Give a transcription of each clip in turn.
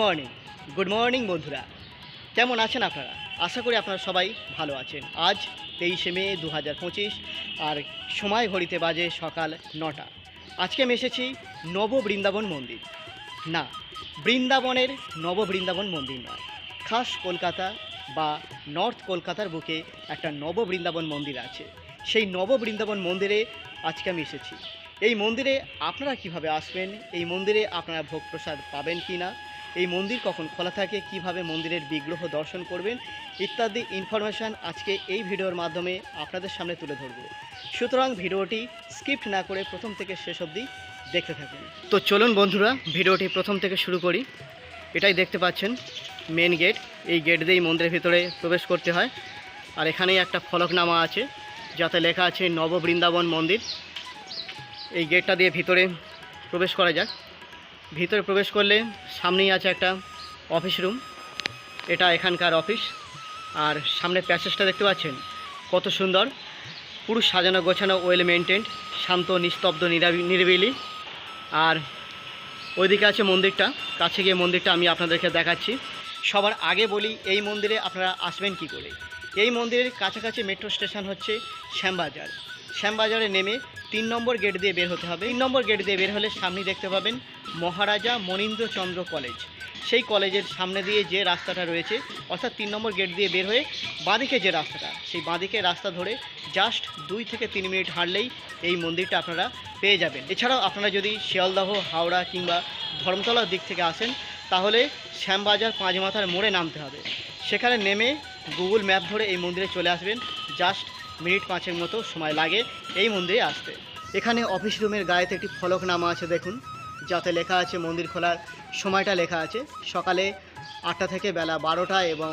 Morning good morning বন্ধুরা। কেমন আছেন আপনারা? আশা করি আপনারা সবাই ভালো আছেন। আজ তেইশে মে দু হাজার পঁচিশ, আর সময় ঘড়িতে বাজে সকাল নটা। আজকে আমি এসেছি নব বৃন্দাবন মন্দির। না, বৃন্দাবনের নব বৃন্দাবন মন্দির নয়। খাস কলকাতা বা নর্থ কলকাতার বুকে একটা নব বৃন্দাবন মন্দির আছে। সেই নব বৃন্দাবন মন্দিরে আজকে আমি এসেছি। এই মন্দিরে আপনারা কীভাবে আসবেন? এই মন্দিরে আপনারা ভোগ প্রসাদ পাবেন কি না এই মন্দির কখন খোলা থাকে, কীভাবে মন্দিরের বিগ্রহ দর্শন করবেন ইত্যাদি ইনফরমেশান আজকে এই ভিডিওর মাধ্যমে আপনাদের সামনে তুলে ধরব। সুতরাং ভিডিওটি স্কিপ না করে প্রথম থেকে শেষ অবধি দেখতে থাকুন। তো চলুন বন্ধুরা, ভিডিওটি প্রথম থেকে শুরু করি। এটাই দেখতে পাচ্ছেন মেন গেট এই গেট দিয়েই মন্দিরের ভিতরে প্রবেশ করতে হয়। আর এখানেই একটা ফলকনামা আছে, যাতে লেখা আছে নব বৃন্দাবন মন্দির। এই গেটটা দিয়ে ভিতরে প্রবেশ করা যাক। ভিতরে প্রবেশ করলে সামনেই আছে একটা অফিস রুম এটা এখানকার অফিস আর সামনে প্যাসেজটা দেখতে পাচ্ছেন? কত সুন্দর। পুরো সাজানো, গোছানো ওয়েল মেনটেন্ড শান্ত, নিস্তব্ধ, নিরাবি, নিরিবিলি। আর ওইদিকে আছে মন্দিরটা। কাছে গিয়ে মন্দিরটা আমি আপনাদেরকে দেখাচ্ছি। সবার আগে বলি, এই মন্দিরে আপনারা আসবেন কি করে? এই মন্দিরের কাছাকাছি মেট্রো স্টেশন হচ্ছে শ্যামবাজার। শ্যামবাজারে নেমে তিন নম্বর গেট দিয়ে বের হতে হবে। তিন নম্বর গেট দিয়ে বের হলে সামনে দেখতে পাবেন মহারাজা মনীন্দ্রচন্দ্র কলেজ। সেই কলেজের সামনে দিয়ে যে রাস্তাটা রয়েছে, অর্থাৎ তিন নম্বর গেট দিয়ে বের হয়ে বাঁদিকে যে রাস্তাটা, সেই বাঁদিকে রাস্তা ধরে জাস্ট দুই থেকে তিন মিনিট হাঁটলেই এই মন্দিরটা আপনারা পেয়ে যাবেন। এছাড়াও আপনারা যদি শিয়ালদহ, হাওড়া কিংবা ধর্মতলার দিক থেকে আসেন, তাহলে শ্যামবাজার পাঁচমাথার মোড়ে নামতে হবে। সেখানে নেমে গুগল ম্যাপ ধরে এই মন্দিরে চলে আসবেন জাস্ট মিনিট পাঁচের মতো সময় লাগে এই মন্দিরে আসতে। এখানে অফিস রুমের গায়েতে একটি ফলকনামা আছে, দেখুন। যাতে লেখা আছে মন্দির খোলার সময়টা লেখা আছে। সকালে আটটা থেকে বেলা বারোটা এবং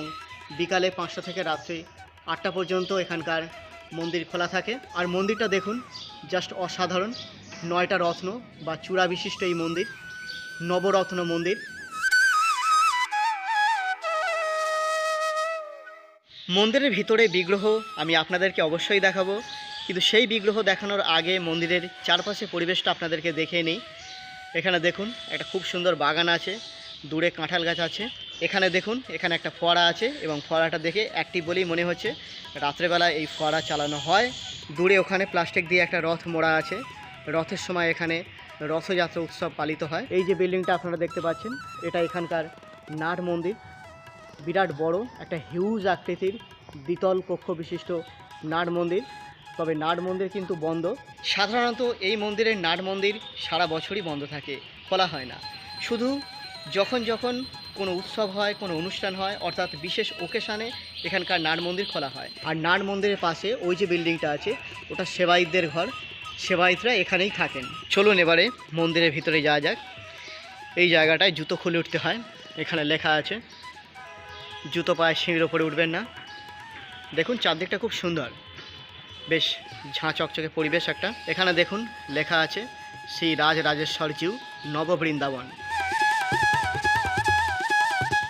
বিকালে পাঁচটা থেকে রাত্রি আটটা পর্যন্ত এখানকার মন্দির খোলা থাকে। আর মন্দিরটা দেখুন জাস্ট অসাধারণ। নয়টা রত্ন বা চূড়া বিশিষ্ট এই মন্দির, নবরত্ন মন্দির। মন্দিরের ভিতরে বিগ্রহ আমি আপনাদেরকে অবশ্যই দেখাবো। কিন্তু সেই বিগ্রহ দেখানোর আগে মন্দিরের চারপাশে পরিবেশটা আপনাদেরকে দেখে নিই। এখানে দেখুন, একটা খুব সুন্দর বাগান আছে, দূরে কাঁঠাল গাছ আছে। এখানে দেখুন, এখানে একটা ফোয়ারা আছে এবং ফোয়ারাটা দেখে অ্যাক্টিভ বলেই মনে হচ্ছে রাত্রেবেলা এই ফোয়ারা চালানো হয়। দূরে ওখানে প্লাস্টিক দিয়ে একটা রথ মোড়া আছে। রথের সময় এখানে রথযাত্রা উৎসব পালিত হয়। এই যে বিল্ডিংটা আপনারা দেখতে পাচ্ছেন, এটা এখানকার নাট মন্দির। বিরাট বড়, একটা হিউজ আকৃতির দ্বিতল কক্ষ বিশিষ্ট নাট মন্দির। তবে নাট মন্দির কিন্তু বন্ধ। সাধারণত এই মন্দিরের নাট মন্দির সারা বছরই বন্ধ থাকে, খোলা হয় না। শুধু যখন যখন কোনো উৎসব হয়, কোনো অনুষ্ঠান হয়, অর্থাৎ বিশেষ ওকেশানে এখানকার নাট মন্দির খোলা হয়। আর নাট মন্দিরের পাশে ওই যে বিল্ডিংটা আছে, ওটা সেবায়িতদের ঘর। সেবায়িতরা এখানেই থাকেন। চলুন এবারে মন্দিরের ভিতরে যাওয়া যাক। এই জায়গাটায় জুতো খুলে উঠতে হয়। এখানে লেখা আছে জুতো পায়ে সিঁড়ির ওপরে উঠবেন না। দেখুন, চারদিকটা খুব সুন্দর। বেশ ঝাঁ চকচকে পরিবেশ একটা। এখানে দেখুন, লেখা আছে, শ্রী রাজ রাজেশ্বর জিউ নববৃন্দাবন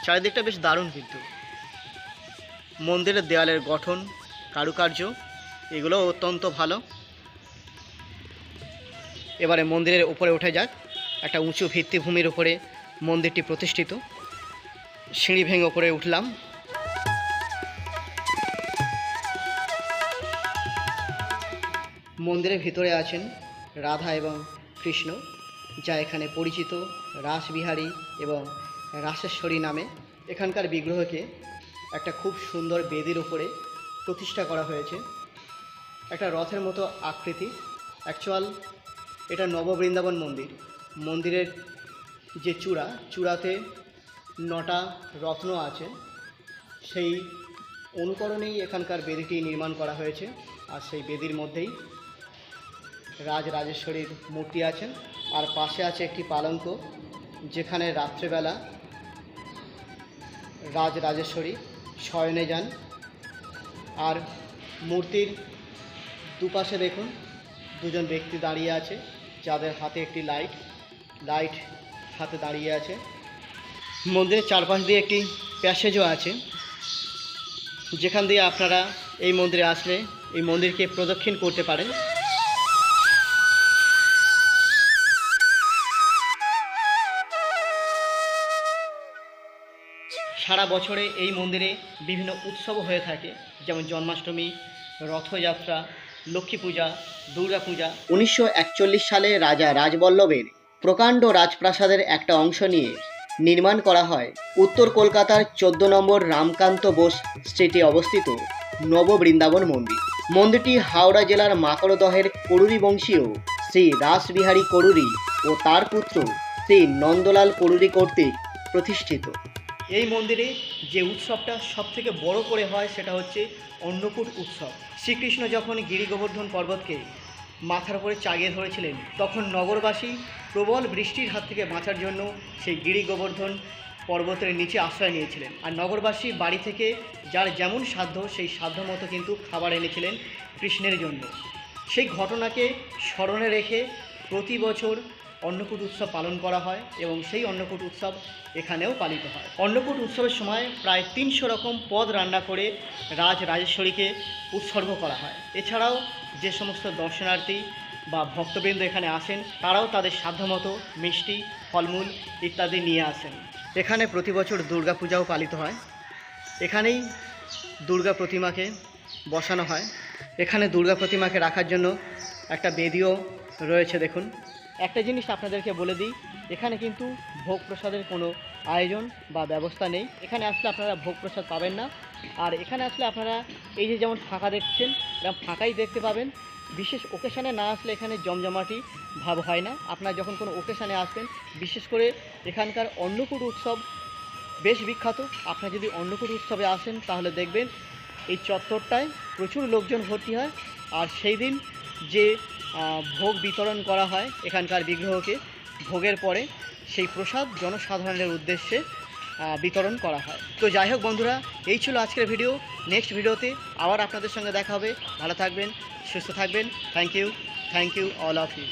চারিদিকটা বেশ দারুণ কিন্তু। মন্দিরের দেওয়ালের গঠন, কারুকার্য এগুলো অত্যন্ত ভালো। এবারে মন্দিরের উপরে উঠে যাক। একটা উঁচু ভিত্তিভূমির উপরে মন্দিরটি প্রতিষ্ঠিত। সিঁড়ি ভেঙে ওপরে উঠলাম। মন্দিরের ভিতরে আছেন রাধা এবং কৃষ্ণ, যা এখানে পরিচিত রাসবিহারী এবং রাসেশ্বরী নামে। এখানকার বিগ্রহকে একটা খুব সুন্দর বেদির উপরে প্রতিষ্ঠা করা হয়েছে। একটা রথের মতো আকৃতি। অ্যাকচুয়াল এটা নববৃন্দাবন মন্দির। মন্দিরের যে চূড়া, চূড়াতে নটা রত্ন আছে। সেই অনুকরণেই এখানকার বেদিটি নির্মাণ করা হয়েছে আর সেই বেদির মধ্যেই রাজ রাজেশ্বরীর মূর্তি আছেন। আর পাশে আছে একটি পালঙ্ক, যেখানে রাত্রেবেলা রাজ রাজেশ্বরী শয়নে যান। আর মূর্তির দুপাশে দেখুন, দুজন ব্যক্তি দাঁড়িয়ে আছে, যাদের হাতে একটি লাইট লাইট হাতে দাঁড়িয়ে আছে। মন্দিরের চারপাশ দিয়ে একটি প্যাসেজও আছে। যেখান দিয়ে আপনারা এই মন্দিরে আসলে, এই মন্দিরকে প্রদক্ষিণ করতে পারেন। সারা বছরে এই মন্দিরে বিভিন্ন উৎসব হয়ে থাকে, যেমন জন্মাষ্টমী, রথযাত্রা, লক্ষ্মী পূজা, দুর্গা পূজা। উনিশশো একচল্লিশ সালে রাজা রাজবল্লভের প্রকাণ্ড রাজপ্রাসাদের একটা অংশ নিয়ে নির্মাণ করা হয়। উত্তর কলকাতার চোদ্দ নম্বর রামকান্ত বোস স্ট্রিটে অবস্থিত নববৃন্দাবন মন্দির। মন্দিরটি হাওড়া জেলার মাকড়দহের করুরি বংশীয় শ্রী রাসবিহারী করুরি ও তার পুত্র শ্রী নন্দলাল করুরি কর্তৃক প্রতিষ্ঠিত। এই মন্দিরে যে উৎসবটা সব থেকে বড় করে হয় সেটা হচ্ছে অন্নকূট উৎসব। শ্রীকৃষ্ণ যখন গিরি গোবর্ধন পর্বতকে মাথার উপরে চাগিয়ে ধরেছিলেন। তখন নগরবাসী প্রবল বৃষ্টির হাত থেকে বাঁচার জন্য সেই গিরি গোবর্ধন পর্বতের নিচে আশ্রয় নিয়েছিলেন। আর নগরবাসী বাড়ি থেকে যার যেমন সাধ্য সেই সাধ্য মতো কিন্তু খাবার এনেছিলেন কৃষ্ণের জন্য। সেই ঘটনাকে স্মরণে রেখে প্রতি বছর অন্নকূট উৎসব পালন করা হয় এবং সেই অন্নকূট উৎসব এখানেও পালিত হয়। অন্নকূট উৎসবের সময় প্রায় তিনশো রকম পদ রান্না করে রাজ রাজেশ্বরীকে উৎসর্গ করা হয়। এছাড়াও যে সমস্ত দর্শনার্থী বা ভক্তবৃন্দ এখানে আসেন, তারাও তাদের সাধ্যমতো মিষ্টি, ফলমূল ইত্যাদি নিয়ে আসেন। এখানে প্রতি বছর দুর্গা পূজাও পালিত হয়। এখানেই দুর্গা প্রতিমাকে বসানো হয়। এখানে দুর্গা প্রতিমাকে রাখার জন্য একটা বেদিও রয়েছে, দেখুন। একটা জিনিস আপনাদেরকে বলে দিই, এখানে কিন্তু ভোগ প্রসাদের কোনো আয়োজন বা ব্যবস্থা নেই। এখানে আসলে আপনারা ভোগ প্রসাদ পাবেন না। আর এখানে আসলে আপনারা এই যে যেমন ফাঁকা দেখছেন এরকম ফাঁকাই দেখতে পাবেন। বিশেষ ওকেশানে না আসলে এখানে জমজমাটি ভাব হয় না। আপনারা যখন কোনো ওকেশানে আসবেন, বিশেষ করে এখানকার অন্নকূট উৎসব বেশ বিখ্যাত। আপনারা যদি অন্নকূট উৎসবে আসেন, তাহলে দেখবেন এই চত্বরটায় প্রচুর লোকজন ভর্তি হয়। আর সেই দিন যে ভোগ বিতরণ করা হয় এখানকার বিগ্রহকে, ভোগের পরে সেই প্রসাদ জনসাধারণের উদ্দেশ্যে বিতরণ করা হয়। তো যাই হোক বন্ধুরা, এই ছিল আজকের ভিডিও। নেক্সট ভিডিওতে আবার আপনাদের সঙ্গে দেখা হবে। ভালো থাকবেন, সুস্থ থাকবেন। Thank you thank you, all of you.